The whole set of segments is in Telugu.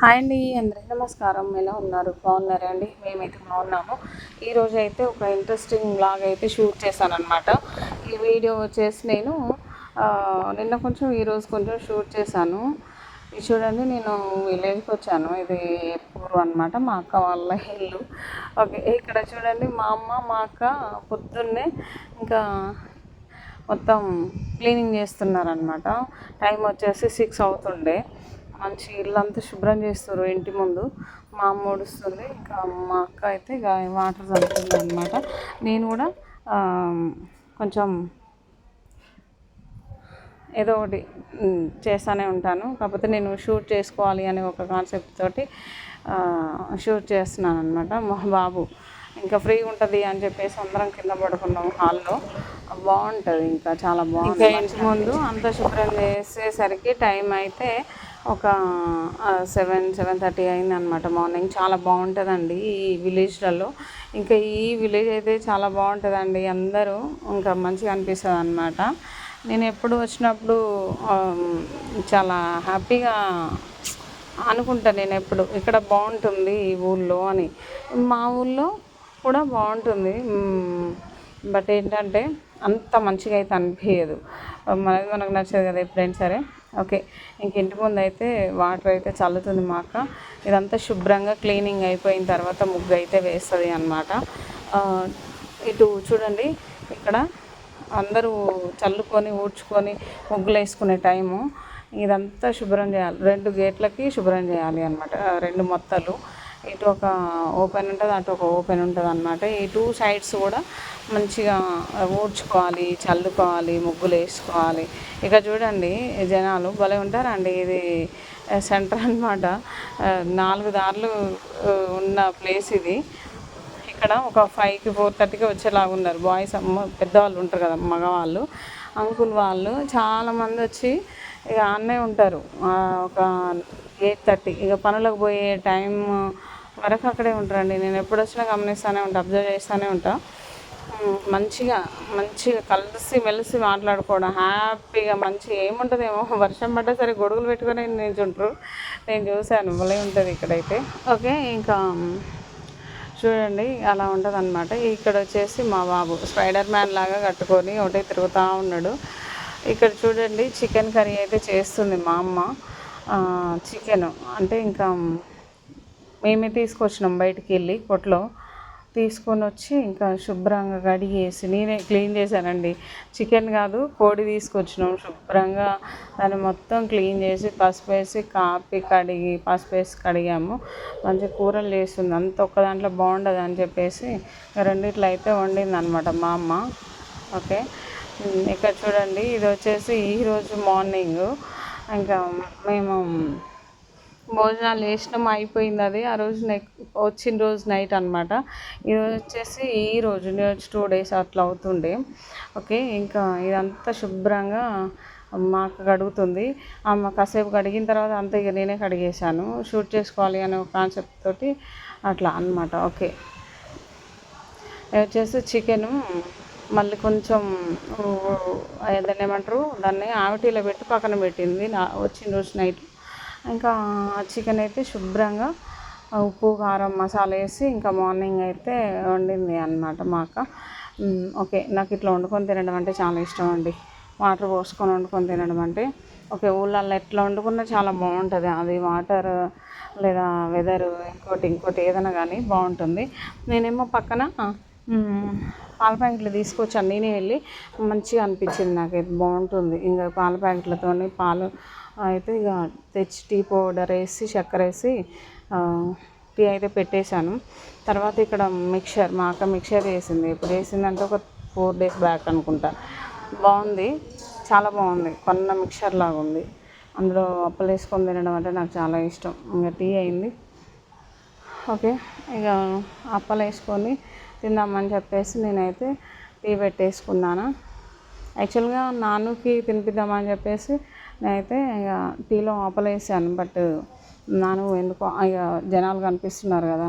హాయ్ అండి అందరికీ నమస్కారం. ఎలా ఉన్నారు? బాగున్నారా అండి? మేమైతే బాగున్నాము. ఈరోజు అయితే ఒక ఇంట్రెస్టింగ్ బ్లాగ్ అయితే షూట్ చేశాను అనమాట ఈ వీడియో వచ్చేసి నేను నిన్న కొంచెం ఈరోజు కొంచెం షూట్ చేశాను. ఇది చూడండి నేను విలేజ్కి వచ్చాను. ఇది పూర్వం అనమాట మా అక్క వాళ్ళ ఇల్లు. ఓకే ఇక్కడ చూడండి మా అమ్మ మా అక్క పొద్దున్నే ఇంకా మొత్తం క్లీనింగ్ చేస్తున్నారనమాట టైం వచ్చేసి సిక్స్ అవుతుండే. మంచి ఇల్లంతా శుభ్రం చేస్తారు ఇంటి ముందు. మా అమ్మ ఊడుస్తుంది ఇంకా మా అక్క అయితే ఇక వాటర్ చల్లుతుంది అనమాట నేను కూడా కొంచెం ఏదో ఒకటి చేస్తూనే ఉంటాను. కాకపోతే నేను షూట్ చేసుకోవాలి అనే ఒక కాన్సెప్ట్ తోటి షూట్ చేస్తున్నాను అనమాట మా బాబు. ఇంకా ఫ్రీగా ఉంటుంది అని చెప్పేసి అందరం కింద పడుకున్నాం హాల్లో. బాగుంటుంది ఇంకా చాలా బాగుంటుంది ఇంకా ఇంటి ముందు అంతా శుభ్రం చేసేసరికి టైం అయితే ఒక సెవెన్ సెవెన్ థర్టీ అయింది అనమాట మార్నింగ్. చాలా బాగుంటుందండి ఈ విలేజ్లలో. ఇంకా ఈ విలేజ్ అయితే చాలా బాగుంటుందండి అందరూ. ఇంకా మంచిగా అనిపిస్తుంది అనమాట నేను ఎప్పుడు వచ్చినప్పుడు చాలా హ్యాపీగా అనుకుంటా నేను ఎప్పుడు. ఇక్కడ బాగుంటుంది ఈ ఊళ్ళో అని. మా ఊళ్ళో కూడా బాగుంటుంది. బట్ ఏంటంటే అంత మంచిగా అయితే అనిపించదు మనది మనకు నచ్చదు కదా ఎప్పుడైనా సరే. ఓకే ఇంక ఇంటి ముందు అయితే వాటర్ అయితే చల్లుతుంది మా అక్క. ఇదంతా శుభ్రంగా క్లీనింగ్ అయిపోయిన తర్వాత ముగ్గు అయితే వేస్తుంది అనమాట ఇటు చూడండి ఇక్కడ అందరూ చల్లుకొని ఊడ్చుకొని ముగ్గులు వేసుకునే టైము. ఇదంతా శుభ్రం చేయాలి. రెండు గేట్లకి శుభ్రం చేయాలి అనమాట రెండు మొత్తలు. ఇటు ఒక ఓపెన్ ఉంటుంది అటు ఒక ఓపెన్ ఉంటుంది అనమాట ఈ టూ సైడ్స్ కూడా మంచిగా ఊడ్చుకోవాలి చల్లుకోవాలి ముగ్గులు వేసుకోవాలి. ఇక చూడండి జనాలు భలే ఉంటారండి. ఇది సెంటర్ అనమాట నాలుగు దారులు ఉన్న ప్లేస్ ఇది. ఇక్కడ ఒక ఫైవ్కి ఫోర్ థర్టీకి వచ్చేలాగా ఉన్నారు. బాయ్స్ అమ్మ పెద్దవాళ్ళు ఉంటారు కదా మగవాళ్ళు. అంకుల్ వాళ్ళు చాలామంది వచ్చి ఇక అన్నే ఉంటారు. ఒక ఎయిట్ థర్టీ. ఇక పనులకు పోయే టైం వరకు అక్కడే ఉంటారండి. నేను ఎప్పుడు వచ్చినా గమనిస్తూనే ఉంటాను అబ్జర్వ్ చేస్తూనే ఉంటాను మంచిగా మంచిగా కలిసి మెలిసి మాట్లాడుకోవడం హ్యాపీగా మంచిగా ఏముంటుందేమో. వర్షం పడ్డా సరే గొడుగులు పెట్టుకొని నిల్చుంటారు. నేను చూశాను భలే ఉంటుంది ఇక్కడైతే. ఓకే ఇంకా చూడండి అలా ఉంటుంది అనమాట ఇక్కడ వచ్చేసి మా బాబు స్పైడర్ మ్యాన్ లాగా కట్టుకొని ఒకటే తిరుగుతూ ఉన్నాడు. ఇక్కడ చూడండి చికెన్ కర్రీ అయితే చేస్తుంది మా అమ్మ. చికెన్ అంటే ఇంకా మేమే తీసుకొచ్చినాం బయటికి వెళ్ళి కొట్లో. తీసుకొని వచ్చి ఇంకా శుభ్రంగా కడిగేసి నేనే క్లీన్ చేశానండి. చికెన్ కాదు కోడి తీసుకొచ్చినాం శుభ్రంగా. దాన్ని మొత్తం క్లీన్ చేసి పసుపు వేసి కాపి కడిగి పసుపు వేసి కడిగాము. మంచి కూరలు చేస్తుంది. అంత ఒక్క దాంట్లో బాగుండదు అని చెప్పేసి రెండిట్లో అయితే వండింది అనమాట మా అమ్మ. ఓకే. ఇక్కడ చూడండి ఇది వచ్చేసి ఈరోజు మార్నింగ్. ఇంకా మేము భోజనాలు వేసినాం అయిపోయింది అది. ఆ రోజు నెక్ వచ్చిన రోజు నైట్ అనమాట ఈరోజు వచ్చేసి ఈ రోజు వచ్చి టూ డేస్ అట్లా అవుతుండే. ఓకే ఇంకా ఇదంతా శుభ్రంగా మాకు కడుగుతుంది. అమ్మ కాసేపు కడిగిన తర్వాత అంతా ఇక నేనే కడిగేశాను. షూట్ చేసుకోవాలి అనే ఒక కాన్సెప్ట్ తోటి అట్లా అన్నమాట. ఓకే వచ్చేసి చికెను. మళ్ళీ కొంచెం దాన్ని ఏమంటారు? దాన్ని ఆవిటీలో పెట్టి పక్కన పెట్టింది. నా వచ్చిన రోజు నైట్. ఇంకా చికెన్ అయితే శుభ్రంగా ఉప్పు కారం మసాలా వేసి ఇంకా మార్నింగ్ అయితే వండింది అనమాట మా అక్క. ఓకే నాకు ఇట్లా వండుకొని తినడం అంటే చాలా ఇష్టం అండి. వాటర్ పోసుకొని వండుకొని తినడం అంటే. ఓకే ఊళ్ళల్లో ఎట్లా వండుకున్నా చాలా బాగుంటుంది. అది వాటర్ లేదా వెదర్ ఇంకోటి ఇంకోటి ఏదైనా కానీ బాగుంటుంది. నేనేమో పక్కన పాల ప్యాకెట్లు తీసుకొచ్చాను నేనే వెళ్ళి మంచిగా అనిపించింది నాకైతే బాగుంటుంది. ఇంకా పాల ప్యాకెట్లతో పాలు అయితే ఇక తెచ్చి టీ పౌడర్ వేసి చక్కెర వేసి టీ అయితే పెట్టేశాను. తర్వాత ఇక్కడ మిక్చర్ మా అక్క మిక్చర్ వేసింది. ఇప్పుడు వేసిందంటే ఒక ఫోర్ డేస్ బ్యాక్ అనుకుంటా. బాగుంది. చాలా బాగుంది. కొన్న మిక్చర్ లాగా ఉంది. అందులో అప్పలు వేసుకొని తినడం అంటే నాకు చాలా ఇష్టం. ఇంకా టీ అయింది. ఓకే. ఇక అప్పలు వేసుకొని తిందామని చెప్పేసి నేనైతే టీ పెట్టేసుకున్నాను. యాక్చువల్గా నాన్నకి తినిపిద్దామని చెప్పేసి నేనైతే ఇక టీలో ఆపలేసాను. బట్ నాను ఎందుకో ఇక జనాలు కనిపిస్తున్నారు కదా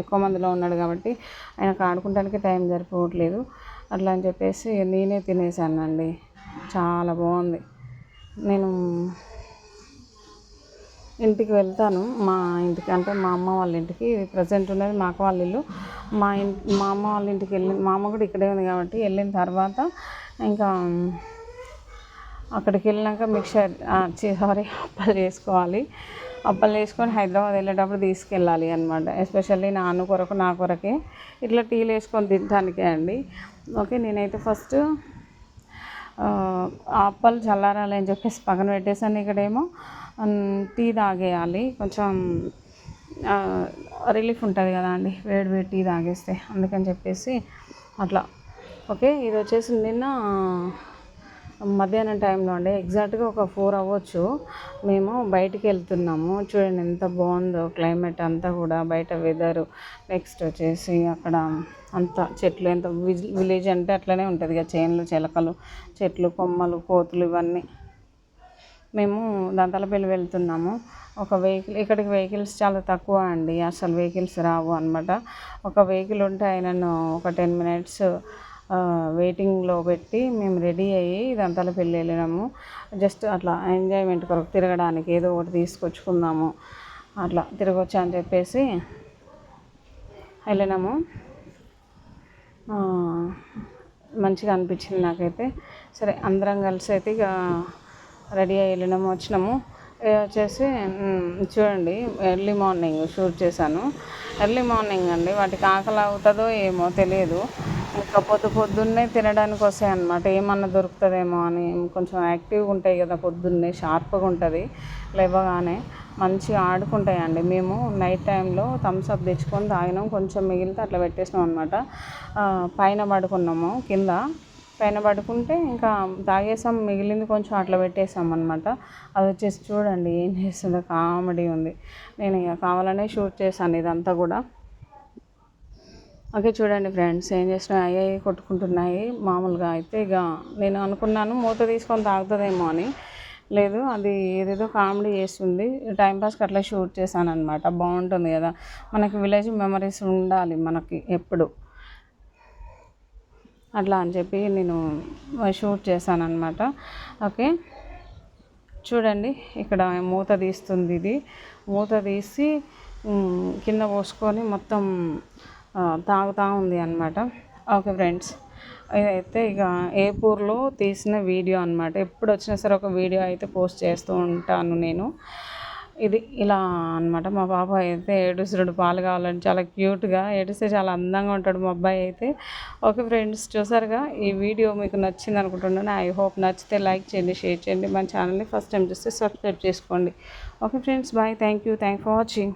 ఎక్కువ మందిలో ఉన్నాడు కాబట్టి ఆయనకు ఆడుకోవడానికి టైం సరిపోవట్లేదు. అట్లా అని చెప్పేసి నేనే తినేసానండి. చాలా బాగుంది. నేను ఇంటికి వెళ్తాను. మా ఇంటికి అంటే మా అమ్మ వాళ్ళ ఇంటికి. ప్రజెంట్ ఉన్నది మా అక్క వాళ్ళ ఇల్లు. మా ఇంటి మా అమ్మ వాళ్ళ ఇంటికి వెళ్ళి మా అమ్మ కూడా ఇక్కడే ఉంది కాబట్టి వెళ్ళిన తర్వాత ఇంకా అక్కడికి వెళ్ళినాక మిక్సర్ సారీ అప్పలు చేసుకోవాలి. అప్పలు చేసుకొని హైదరాబాద్ వెళ్ళేటప్పుడు తీసుకెళ్ళాలి అనమాట ఎస్పెషల్లీ నాన్న కొరకు నా కొరకే. ఇట్లా టీలు వేసుకొని తినడానికే అండి. ఓకే నేనైతే ఫస్ట్ అప్పాలు చల్లారాలి అని చెప్పేసి పక్కన పెట్టేసాను ఇక్కడేమో. టీ తాగేయాలి. కొంచెం రిలీఫ్ ఉంటుంది కదా అండి. వేడి వేడి టీ తాగేస్తే. అందుకని చెప్పేసి అట్లా. ఓకే ఇది వచ్చేసి నిన్న మధ్యాహ్నం టైంలో అండి. ఎగ్జాక్ట్గా ఒక ఫోర్ అవ్వచ్చు. మేము బయటికి వెళ్తున్నాము. చూడండి ఎంత బాగుందో క్లైమేట్ అంతా కూడా బయట వెదర్ నెక్స్ట్ వచ్చేసి అక్కడ అంత చెట్లు ఎంత విలేజ్ అంటే అట్లనే ఉంటుంది ఇక చేన్లు చిలకలు చెట్లు కొమ్మలు కోతులు ఇవన్నీ. మేము దంతలపల్లి వెళ్తున్నాము. ఒక వెహికల్ ఇక్కడికి వెహికల్స్ చాలా తక్కువ అండి. అసలు వెహికల్స్ రావు అనమాట ఒక వెహికల్ ఉంటే ఆయనను ఒక టెన్ మినిట్స్ వెయిటింగ్లో పెట్టి మేము రెడీ అయ్యి ఇదంతా పెళ్ళి వెళ్ళినాము. జస్ట్ అట్లా ఎంజాయ్మెంట్ కొరకు తిరగడానికి ఏదో ఒకటి తీసుకొచ్చుకుందాము. అట్లా తిరగొచ్చా అని చెప్పేసి వెళ్ళినాము. మంచిగా అనిపించింది నాకైతే. సరే అందరం కలిసి అయితే ఇక రెడీ అయ్యి వెళ్ళినాము వచ్చినాము. వచ్చేసి చూడండి ఎర్లీ మార్నింగ్ షూట్ చేశాను. ఎర్లీ మార్నింగ్ అండి వాటికి ఆకలి అవుతుందో ఏమో తెలియదు. కాకపోతే పొద్దు పొద్దున్నే తినడానికి వస్తాయి అనమాట ఏమన్నా దొరుకుతుందేమో అని కొంచెం యాక్టివ్గా ఉంటాయి కదా పొద్దున్నే షార్ప్గా ఉంటుంది. లేవగానే మంచిగా ఆడుకుంటాయండి. మేము నైట్ టైంలో థమ్స్ అప్ తెచ్చుకొని తాగినాం. కొంచెం మిగిలితే అట్లా పెట్టేసినాం అనమాట పైన పడుకున్నాము. కింద పైన పడుకుంటే ఇంకా తాగేసాం. మిగిలింది కొంచెం అట్లా పెట్టేసాం అనమాట అది వచ్చేసి చూడండి ఏం చేస్తుందో కామెడీ ఉంది. నేను ఇక కావాలనే షూట్ చేశాను ఇదంతా కూడా. ఓకే చూడండి ఫ్రెండ్స్ ఏం చేస్తున్నాయి? అయ్యాయి కొట్టుకుంటున్నాయి. మామూలుగా అయితే ఇక నేను అనుకున్నాను మూత తీసుకొని తాగుతుందేమో అని. లేదు అది ఏదేదో కామెడీ చేస్తుంది. టైంపాస్కి అట్లా షూట్ చేశాను అనమాట బాగుంటుంది కదా. మనకి విలేజ్ మెమరీస్ ఉండాలి మనకి ఎప్పుడు. అట్లా అని చెప్పి నేను షూట్ చేశాను అనమాట ఓకే చూడండి. ఇక్కడ మూత తీస్తుంది ఇది. మూత తీసి కింద పోసుకొని మొత్తం తాగుతూ ఉంది అనమాట ఓకే ఫ్రెండ్స్. ఇదైతే ఇక ఏపూర్లో తీసిన వీడియో అనమాట ఎప్పుడు వచ్చినా సరే ఒక వీడియో అయితే పోస్ట్ చేస్తూ ఉంటాను నేను. ఇది ఇలా అనమాట మా పాప అయితే ఏడుసురుడు పాలు కావాలని చాలా క్యూట్గా ఏడిస్తే చాలా అందంగా ఉంటాడు మా అబ్బాయి అయితే. ఓకే ఫ్రెండ్స్ చూసారుగా? ఈ వీడియో మీకు నచ్చింది అనుకుంటున్నాను. ఐ హోప్ నచ్చితే లైక్ చేయండి షేర్ చేయండి. మన ఛానల్ని ఫస్ట్ టైం చూస్తే సబ్స్క్రైబ్ చేసుకోండి. Okay friends bye. Thank you. Thank for watching.